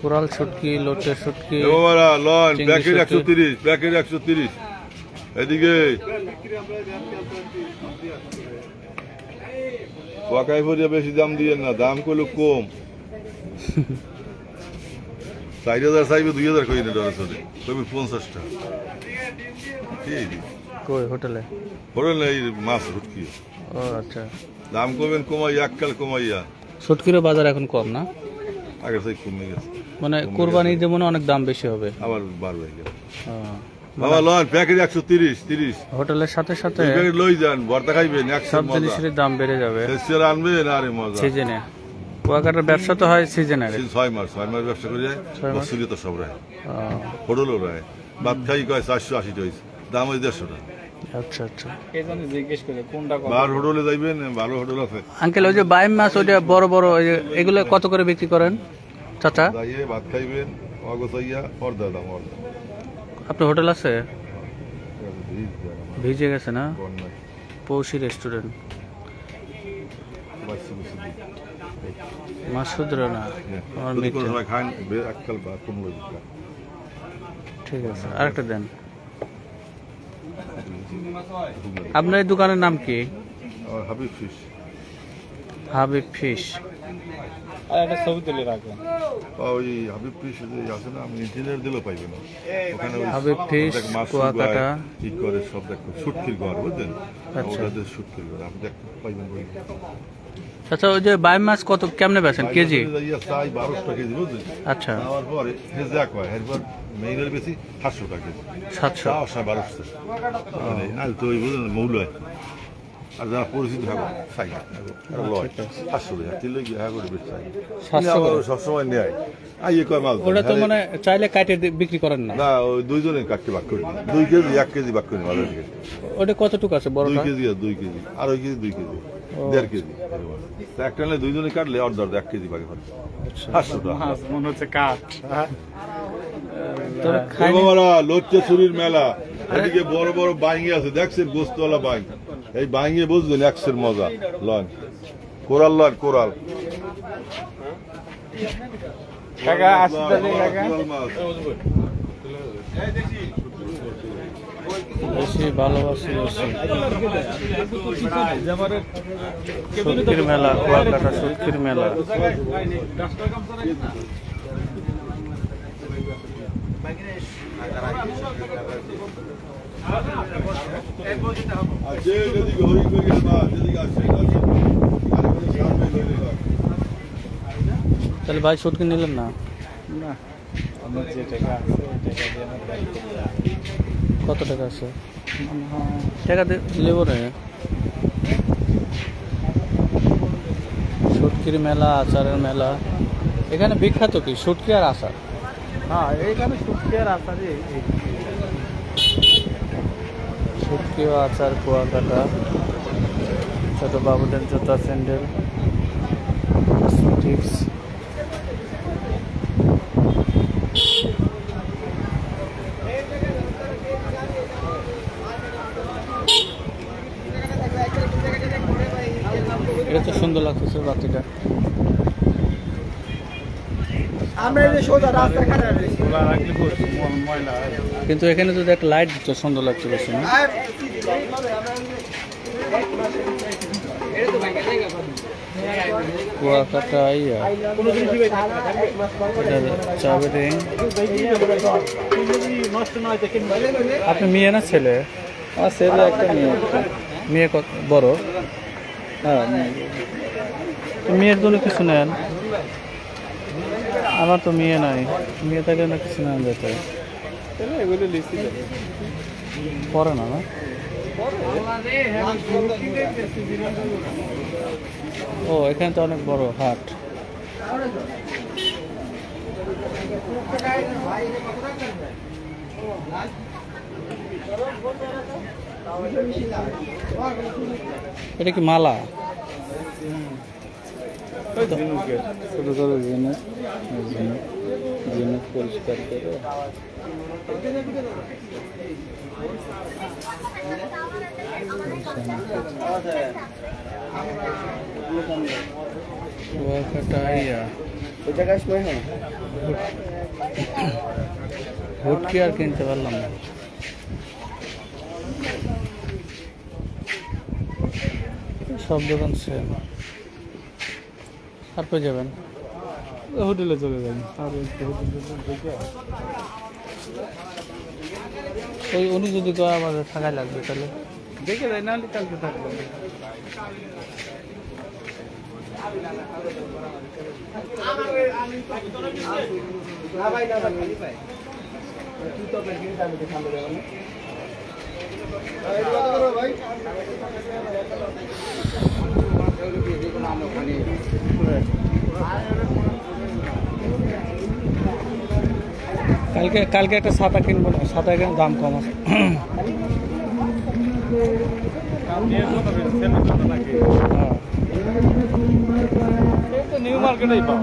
Coral শুটকি লোটের শুটকি বাবারা লন প্যাকেট শুটকি। একশো তিরিশ প্যাকেট একশো তিরিশ। এদিকে। পকাই ভরিয়া বেশি দাম দিয়ে না দাম করল কম। চার হাজার চাইবে দুই হাজার কই না ডলার সাথে কইবে পঞ্চাশটা। কি? কই হোটেলে? এই মাছ হুটকি ও আচ্ছা। দাম করবেন কমাই এককাল কমাইয়া। শুটকিরও বাজার এখন কম না? আগের থেকে কমে গেছে। মানে কোরবানি যেমন অনেক দাম বেশি হবে। আবার বাড়বে ও, বাবা লন প্যাকেট একশো তিরিশ তিরিশ। হোটেলের সাথে সাথে লই যান ভর্তা খাইবেন একশো সব জিনিসের দাম বেড়ে যাবে। ফেসিয়াল আনবেন আরে মজা। সিজনে। কুয়াকাটার ব্যবসা তো হয় সিজনের। তিন ছয় মাস ছয় মাস ব্যবসা করে যায়? বছরই তো সব রায়। হোটেলও রায়। ভাত খাই কয় চারশো আশি টাকা দাম ওই দেড়শো টাকা আচ্ছা আচ্ছা। জিজ্ঞেস করে কোনটা বার হোটেলে যাইবেন ভালো হোটেল আছে। আঙ্কেল ওই যে বাইম মাছ ওইটা বড় বড় ওই যে এগুলো কত করে বিক্রি করেন চাচা? যাইয়ে ভাত খাইবেন অগোছাইয়া অর্ধা দাম অর্ধা। আপনার হোটেল আছে? ভিজে গেছে না? পৌষি রেস্টুরেন্ট। মাসুদ রানা আমার খান। ঠিক আছে আরেকটা দেন। আপনার এই দোকানের নাম কি হাবিব ফিশ হাবিব ফিশ আর একটা ছবি তুলে রাখবেন ওই হাবিব ফিশ আছে না আপনি ইন্টারনেট দিলেও পাইবেন না। ওখানে হাবিব ফিশ, দেখ মাছ কুয়াকাটা। শুকায়, ই করে সব দেখো সুটকির ঘর বুঝলেন আচ্ছা। ওটাতে সুটকির ঘর আপনি দেখতে পাইবেন বই আচ্ছা ওই যে বাইম মাছ কত কেমনে বেছেন কেজি? যাইয়া বারোশো টাকা কেজি বুঝলেন? আচ্ছা। নেওয়ার পরে হেজে হয় এরপর মেইনের বেশি সাতশো টাকা কেজি। সাতশো। চাও বারোশো। না তো ওই বুঝলেন মৌল হয়। আর যারা পরিচিত থাকো চাই লয় সাতশো টাকা। তিন লোক হ্যাঁ করে বেশি সবসময় নেয়। ওটা তো মানে চাইলে কাটে বিক্রি করেন না। না ওই দুইজনে কাটকে ভাগ করে। দুই কেজি এক কেজি ভাগ করে বাজার থেকে ওটা কতটুকু আছে দুই কেজি আর দুই কেজি। আর ওই কেজি দুই কেজি। দেড় কেজি। একটা নিলে দুইজনে কাটলে অর্ধ এক কেজি ভাগে ফেলে সাতশো টাকা। মনে হচ্ছে কাঠ। বাবারা লোচ্চা চুরির মেলা। এদিকে বড় বড় বাইঙ্গে আছে দেখছেন গোস্তওয়ালা বাইং এই বাইঙ্গে বুঝলেন একশের মজা। লন কোরাল লন কোরাল। কাকা আসতে কাকা। মাছ। বেশি ভালোবাসি বেশি। সুটকির মেলা কুয়াকাটা সুটকির মেলা। তাহলে ভাই সুটকি নিলেন না? না। আমার যে টাকা আছে ওই টাকা দিয়ে আমার বাড়ি কত টাকা আছে? টাকা দিয়ে লেবো রে সুটকির মেলা আচারের মেলা। এখানে বিখ্যাত কি? সুটকি আর আচার? হ্যাঁ এখানে শুকিয়ে আর আসারে শুটকি ও আচার কুয়াকাটা। ছোট বাবুদের জুতা স্যান্ডেল। টিপস এটা তো সুন্দর লাগতেছে বাতিটা। কিন্তু এখানে যদি একটা লাইট দিত সুন্দর লাগছে বেশি না কুয়াকাটা ইয়া। আপনি মেয়ে না ছেলে? আমার ছেলে একটা মেয়ে। মেয়ে কত বড়? হ্যাঁ মেয়ের জন্য কিছু নেন? আমার তো মেয়ে নাই। মেয়ে থাকলে না, কিছু নেন যেতে। পরে না না? ও, এখানে তো অনেক বড় হাট। এটা কি মালা? ছোটো ছোটো ঝিনুক ঝিনুক ঝিনুক পরিষ্কার করে ভুটকি আর কিনতে পারলাম না সব দোকান সেম তারপর যাবেন। হোটেলে চলে দেখে ওই উনি যদি কয় আমার থাকাই লাগবে তাহলে। দেখে যাই নাহলে কালকে থাকব। ভাই কালকে কালকে একটা ছাতা কিনবো না ছাতা এখানে দাম কম আছে? নিউ মার্কেটেই পাওয়া